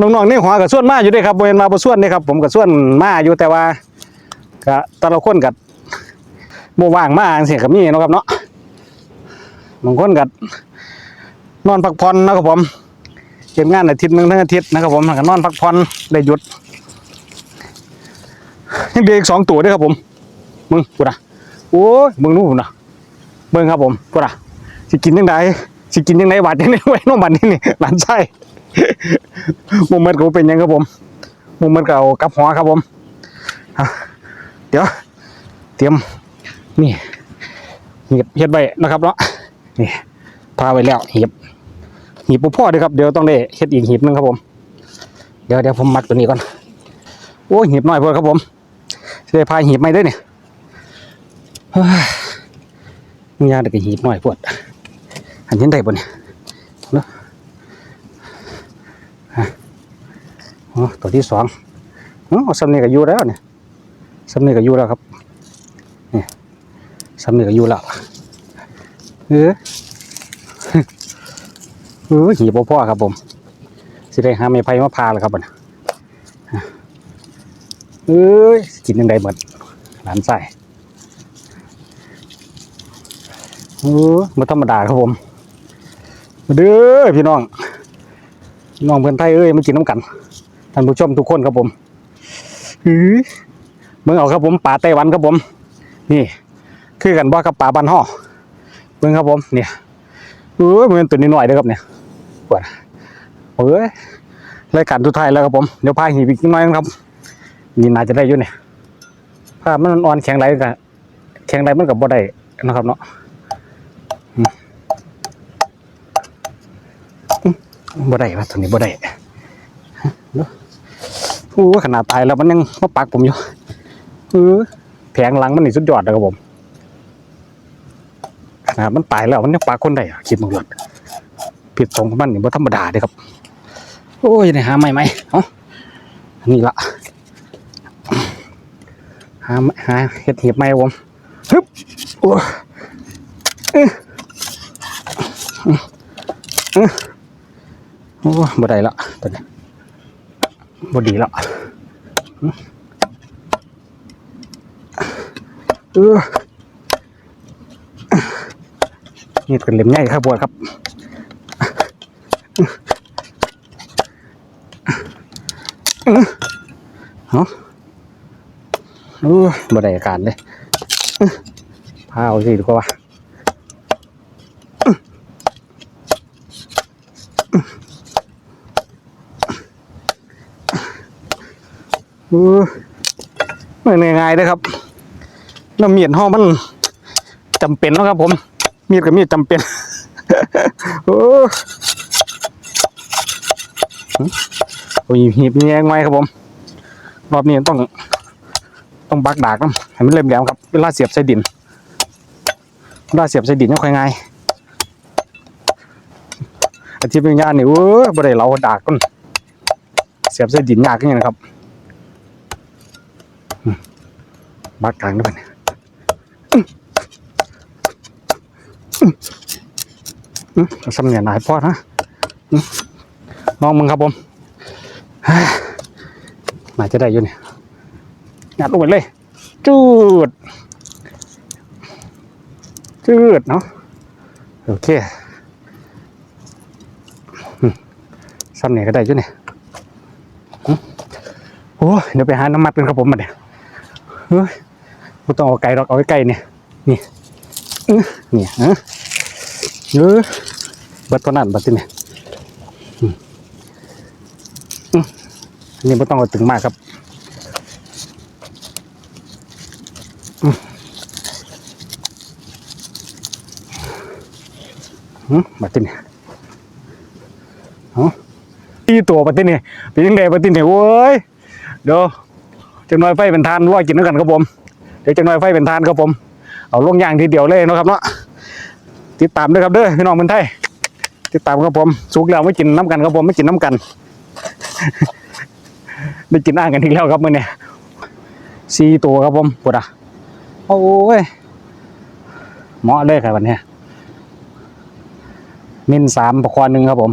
น้องๆนี่หัวกับส่วนมาอยู่ด้วยครับบริเวณมาประส่วนนี่ครับผมกับส่วนมาอยู่แต่ว่าก็แต่ละคนกับโมว่างมาเสียกับนี่นะครับเนาะบางคนกับนอนพักผ่อนนะครับผมเก็บงานอาทิตย์หนึ่งทั้งอาทิตย์นะครับผมก็นอนพักผ่อนได้หยุดยังเด็กสองตัวด้วยครับผมมึงกูนะโอ้ยมึงนู่นนะเบิ่งครับผมกูนะสิกินยังไงสิกินยังไงบาดยังไงไว้น้องบัดนี้นี่หลานไส้ มุมมันก็เป็นยังครับผมมุมมันก็เอากับหัวครับผมเดี๋ยว เตรียมนี่เหียบเฮ็ดไว้นะครับเนาะนี่พาไว้แล้วเหียบหีบบ่พ่อเด้อครับเดี๋ยวต้องได้เฮ็ดอีกหีบหนึงครับผม เดี๋ยวเดี๋ยวผมมัดตัวนี้ก่อนโอ้ยหีบน้อยพอครับผมสิได้พาหีบไม่ได้เนี่ยมึงยาเด็กหีบน้อยปวดอันนี้ได้บ่เนี่ย อ๋อ ตัวที่สองอ๋อสำเนียงก็อยู่แล้วเนี่ยสำเนียงก็อยู่แล้วครับนี่สำเนียงก็อยู่แล้วเออเออหีบพ่อครับผมสิได้หาไม้ไผ่มาพาเลยครับบัดนี้เอ้ยกินยังไงหมดหลานใส่เออมาธรรมดาครับผมเด้อพี่น้องน้องเพื่อนไทยเอ้ยมากินน้ำกัน ท่านผู้ชมทุกคนครับผมหือเมืองเอาครับผมป่าไต้หวันครับผม นี่ คือกันว่ากับป่าบันห่อเมืองครับผม เนี่ยเออเมือนตัวนี้หน่อยเด้อครับเนี่ยปวดเอ้ยรายการทุกทายแล้วครับผมเดี๋ยวพาหีบอีกนิดหน่อยครับนี่น่าจะได้อยู่เนี่ยภาพมันอ่อนแข็งไรกับแข็งไรมันกับบ่ได้นะครับเนาะบ่ได้ว่าตัวนี้บ่ได้ อ้ขนาดตายแล้วมันยังมาปักผมอยู่เออแผงหลังมันนี่สุดยอดเลยครับผมขนาดมันตายแล้วมันยังปักคนได้อะคิดมึงหลดผิดตรงมันนี่บ่ธรรมดาเด้ครับ โอ้ยนี่หาไม่ไหมเอ้าอันนี่ละหาหาเห็ดเหียบไหมครับผมฮึบโอ้ยอื้ออื้อโอ้บ่ได้ละตัวนี้ บดีแล้วเออนี่เป็นเล็มใหญ่ครับบวครับเอาเออบไดอาการเลยพาเอาสิดีกว่า เออไม่ง่ายๆเลยครับแล้วมีดห่อมันจำเป็นเนาะครับ ผม มีดกับมีดจำเป็นโอ้โอ้ยหีบแยงไว้ครับผม รอบนี้ต้องต้องบักดากน้ำให้มันเล่มแหลมครับเวลาเสียบใส่ดินเวลาเสียบใส่ดินยังค่อยง่ายอาชีพเป็นงานนี่เว้ยบ่ได้เราดากก้นเสียบใส่ดินยากอย่างนี้นะครับ บักกลางด้วยเนี่ยสำเนียงนายพ่อนะอื้อน้องมึงครับผมเฮ้ยน่าจะได้อยู่เนี่ยงัดลงไปเลย จูด จูดเนาะ โอเคอืมซ้ำเนี่ยก็ได้อยู่เนี่ยอื้อโอ้เดี๋ยวไปหาน้ำมัดกันครับผมมาเนี่ยเฮ้ย ไม่ต้องเอาไกลหรอกเอาไว้ใกล้เนี่ยนี่นี่ฮะเออเบัดตัวนั้นบัดที่เนี่ยอันนี่ไม่ต้องเอาถึงมากครับอืมอืมบัดที่เนี่ยเอาตีตัวบัดที่เนี่ยเป็นยังไงบัดที่เนี่ยโว้ยเดี๋ยวจังน้อยไฟเป็นทานว่ากินด้วยกันครับผม ดี๋ยวจะน้อยไฟเป็นทานครับผม เอาลงอย่างทีเดียวเลยนะครับเนาะติดตามด้วยครับเด้อพี่น้องเมืองไทยติดตามครับผมสุกแล้วไม่กินน้ำกันครับผมไม่กินน้ำกันได้กินอ่างกันทีกแล้วครับมื่อนี้สี่ตัวครับผมปวดอะโอ้ยเหมาะเลยครับวันนี้มินสามประควานหนึ่งครับผม